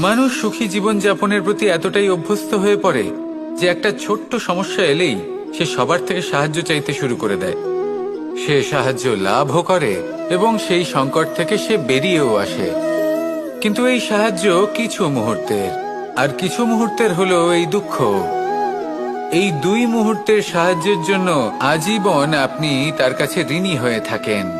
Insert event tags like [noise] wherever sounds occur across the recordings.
মানুষ সুখী জীবনযাপনের প্রতি এতটাই অভ্যস্ত হয়ে পড়ে যে একটা ছোট্ট সমস্যা এলেই সে সবার থেকে সাহায্য চাইতে শুরু করে দেয়। সে সাহায্য লাভও করে এবং সেই সংকট থেকে সে বেরিয়েও আসে। কিন্তু এই সাহায্য কিছু মুহূর্তের, আর কিছু মুহূর্তের হলো এই দুঃখ। এই দুই মুহূর্তের সাহায্যের জন্য আজীবন আপনি তার কাছে ঋণী হয়ে থাকেন।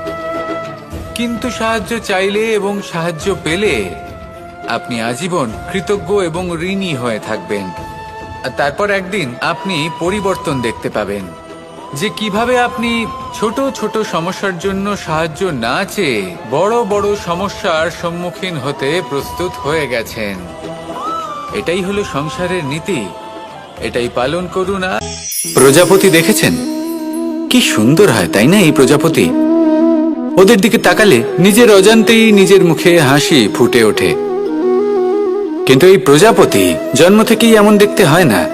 কিন্তু সাহায্য চাইলে এবং সাহায্য পেলে আপনি আজীবন কৃতজ্ঞ এবং ঋণী হয়ে থাকবেন। আর তারপর একদিন আপনি পরিবর্তন দেখতে পাবেন যে কীভাবে আপনি ছোট ছোট সমস্যার জন্য সাহায্য না চেয়ে বড় বড় সমস্যার সম্মুখীন হতে প্রস্তুত হয়ে গেছেন। এটাই হলো সংসারের নীতি। এটাই পালন করুন প্রজাপতি দেখেছেন? কি সুন্দর হয়, তাই না এই প্রজাপতি? ওদের দিকে তাকালে নিজের অজান্তেই নিজের মুখে হাসি ফুটে ওঠে। কিন্তু এই প্রজাপতি জন্ম থেকেই এমন দেখতে হয় না।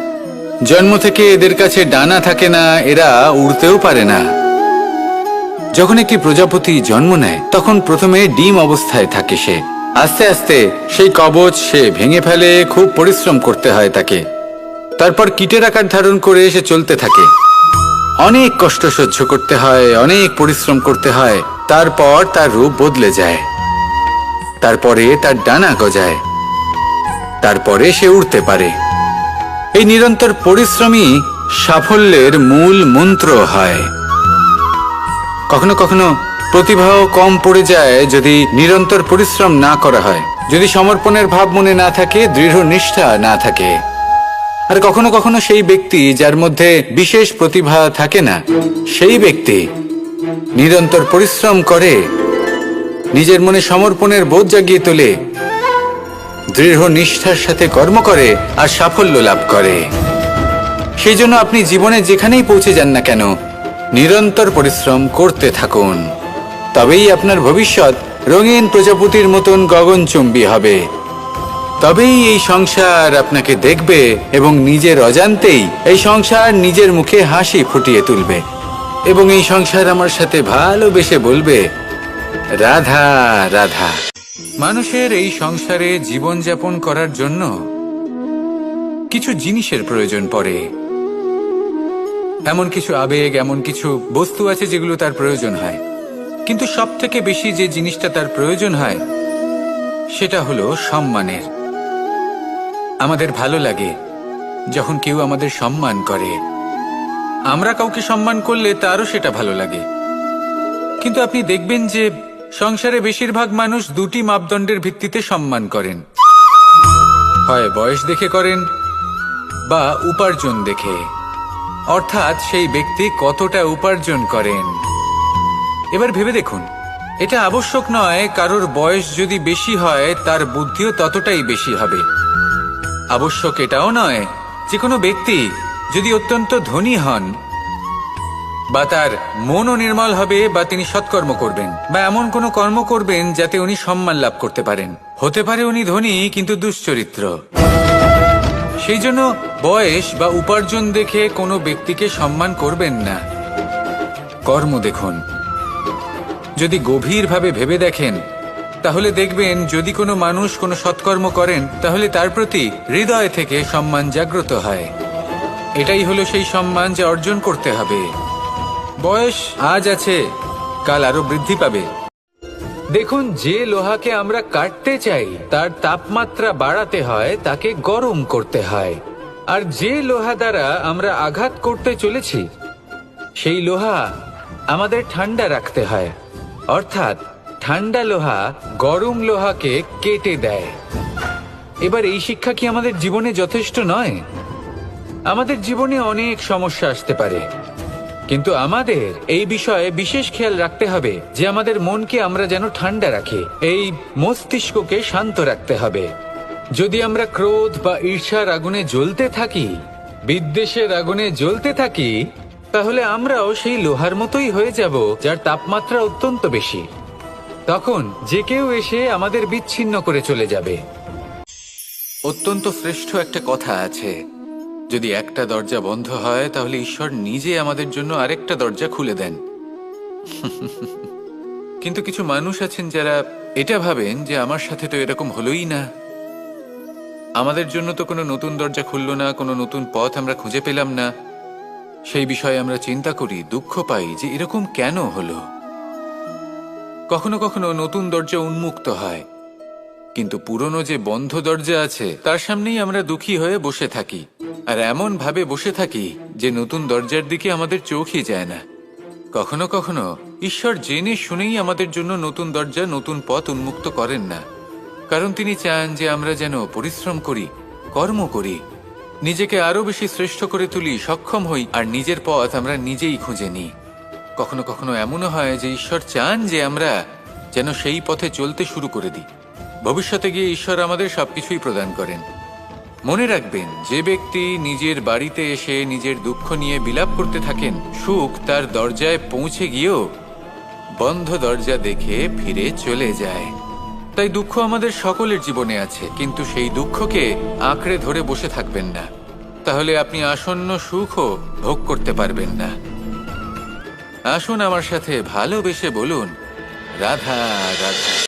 জন্ম থেকে এদের কাছে ডানা থাকে না, এরা উড়তেও পারে না। যখন একটি প্রজাপতি জন্ম নেয়, তখন প্রথমে ডিম অবস্থায় থাকে সে। আস্তে আস্তে সেই কবচ সে ভেঙে ফেলে, খুব পরিশ্রম করতে হয় তাকে। তারপর কীটের আকার ধারণ করে সে চলতে থাকে। অনেক কষ্ট সহ্য করতে হয়, অনেক পরিশ্রম করতে হয়। তারপর তার রূপ বদলে যায়। তারপরে তার ডানা গজায়। তারপরে সে উড়তে পারে। এই নিরন্তর পরিশ্রমই সাফল্যের মূল মন্ত্র হয়। কখনো কখনো প্রতিভাও কম পড়ে যায় যদি নিরন্তর পরিশ্রম না করা হয়। যদি সমর্পণের ভাব মনে না থাকে, দৃঢ় নিষ্ঠা না থাকে। আর কখনো কখনো সেই ব্যক্তি যার মধ্যে বিশেষ প্রতিভা থাকে না, সেই ব্যক্তি নিরন্তর পরিশ্রম করে, নিজের মনে সমর্পণের বোধ জাগিয়ে তোলে, দৃঢ় নিষ্ঠার সাথে কর্ম করে আর সাফল্য লাভ করে। সেই জন্য আপনি জীবনে যেখানেই পৌঁছে যান না কেন, নিরন্তর পরিশ্রম করতে থাকুন। তবেই আপনার ভবিষ্যৎ রঙিন প্রজাপতির মতন গগনচুম্বী হবে। তবেই এই সংসার আপনাকে দেখবে এবং নিজের অজান্তেই এই সংসার নিজের মুখে হাসি ফুটিয়ে তুলবে। এবং এই সংসার আমার সাথে ভালোবেসে বলবে, রাধা রাধা। মানুষের এই সংসারে জীবনযাপন করার জন্য কিছু জিনিসের প্রয়োজন পড়ে। এমন কিছু আবেগ, এমন কিছু বস্তু আছে যেগুলো তার প্রয়োজন হয়। কিন্তু সব থেকে বেশি যে জিনিসটা তার প্রয়োজন হয়, সেটা হলো সম্মানের। আমাদের ভালো লাগে যখন কেউ আমাদের সম্মান করে। আমরা কাউকে সম্মান করলে তারও সেটা ভালো লাগে। কিন্তু আপনি দেখবেন যে সংসারে বেশিরভাগ মানুষ দুটি মাপদণ্ডের ভিত্তিতে সম্মান করেন। হয় বয়স দেখে করেন, বা উপার্জন দেখে। অর্থাৎ সেই ব্যক্তি কতটা উপার্জন করেন। এবার ভেবে দেখুন, এটা আবশ্যক নয় কারোর বয়স যদি বেশি হয়, তার বুদ্ধিও ততটাই বেশি হবে। আবশ্যক এটাও নয় যে কোনো ব্যক্তি যদি অত্যন্ত ধনী হন, বা তার মনও নির্মল হবে, বা তিনি সৎকর্ম করবেন, বা এমন কোনো কর্ম করবেন যাতে উনি সম্মান লাভ করতে পারেন। হতে পারে উনি ধনী, কিন্তু দুশ্চরিত্র। সেই জন্য বয়স বা উপার্জন দেখে কোনো ব্যক্তিকে সম্মান করবেন না। কর্ম দেখুন। যদি গভীরভাবে ভেবে দেখেন, তাহলে দেখবেন যদি কোনো মানুষ কোনো সৎকর্ম করেন, তাহলে তার প্রতি হৃদয় থেকে সম্মান জাগ্রত হয়। এটাই হলো সেই সম্মান যা অর্জন করতে হবে। বয়স আজ আছে, কাল আরও বৃদ্ধি পাবে। দেখুন, যে লোহাকে আমরা কাটতে চাই, তার তাপমাত্রা বাড়াতে হয়, তাকে গরম করতে হয়। আর যে লোহা দ্বারা আমরা আঘাত করতে চলেছি, সেই লোহা আমাদের ঠান্ডা রাখতে হয়। অর্থাৎ, ঠান্ডা লোহা গরম লোহাকে কেটে দেয়। এবার এই শিক্ষা কি আমাদের জীবনে যথেষ্ট নয়? আমাদের জীবনে অনেক সমস্যা আসতে পারে। কিন্তু আমাদের এই বিষয়ে বিশেষ খেয়াল রাখতে হবে যে আমাদের মনকে আমরা যেন ঠান্ডা রাখি, এই মস্তিষ্ককে শান্ত রাখতে হবে। যদি আমরা ক্রোধ বা ঈর্ষার আগুনে জ্বলতে থাকি, বিদ্বেষের আগুনে জ্বলতে থাকি, তাহলে আমরাও সেই লোহার মতোই হয়ে যাব, যার তাপমাত্রা অত্যন্ত বেশি। তখন যে কেউ এসে আমাদের বিচ্ছিন্ন করে চলে যাবে। অত্যন্ত শ্রেষ্ঠ একটা কথা আছে। যদি একটা দরজা বন্ধ হয়, তাহলে ঈশ্বর নিজে আমাদের জন্য আরেকটা দরজা খুলে দেন। [laughs] কিন্তু কিছু মানুষ আছেন যারা এটা ভাবেন যে আমার সাথে তো এরকম হলোই না। আমাদের জন্য তো কোনো নতুন দরজা খুললো না, কোনো নতুন পথ আমরা খুঁজে পেলাম না। সেই বিষয়ে আমরা চিন্তা করি, দুঃখ পাই যে এরকম কেন হলো। কখনো কখনো নতুন দরজা উন্মুক্ত হয়, কিন্তু পুরনো যে বন্ধ দরজা আছে, তার সামনেই আমরা দুঃখী হয়ে বসে থাকি। আর এমন ভাবে বসে থাকি যে নতুন দরজার দিকে আমাদের চোখই যায় না। কখনো কখনো ঈশ্বর জেনে শুনেই আমাদের জন্য নতুন দরজা, নতুন পথ উন্মুক্ত করেন না। কারণ তিনি চান যে আমরা যেন পরিশ্রম করি, কর্ম করি, নিজেকে আরও বেশি শ্রেষ্ঠ করে তুলি, সক্ষম হই, আর নিজের পথ আমরা নিজেই খুঁজে নিই। কখনো কখনো এমনও হয় যে ঈশ্বর চান যে আমরা যেন সেই পথে চলতে শুরু করে দিই। ভবিষ্যতে গিয়ে ঈশ্বর আমাদের সবকিছুই প্রদান করেন। মনে রাখবেন, যে ব্যক্তি নিজের বাড়িতে এসে নিজের দুঃখ নিয়ে বিলাপ করতে থাকেন, সুখ তার দরজায় পৌঁছে গিয়েও বন্ধ দরজা দেখে ফিরে চলে যায়। তাই দুঃখ আমাদের সকলের জীবনে আছে, কিন্তু সেই দুঃখকে আঁকড়ে ধরে বসে থাকবেন না। তাহলে আপনি আসন্ন সুখও ভোগ করতে পারবেন না। আসুন আমার সাথে ভালোবেসে বলুন, রাধা রাধা।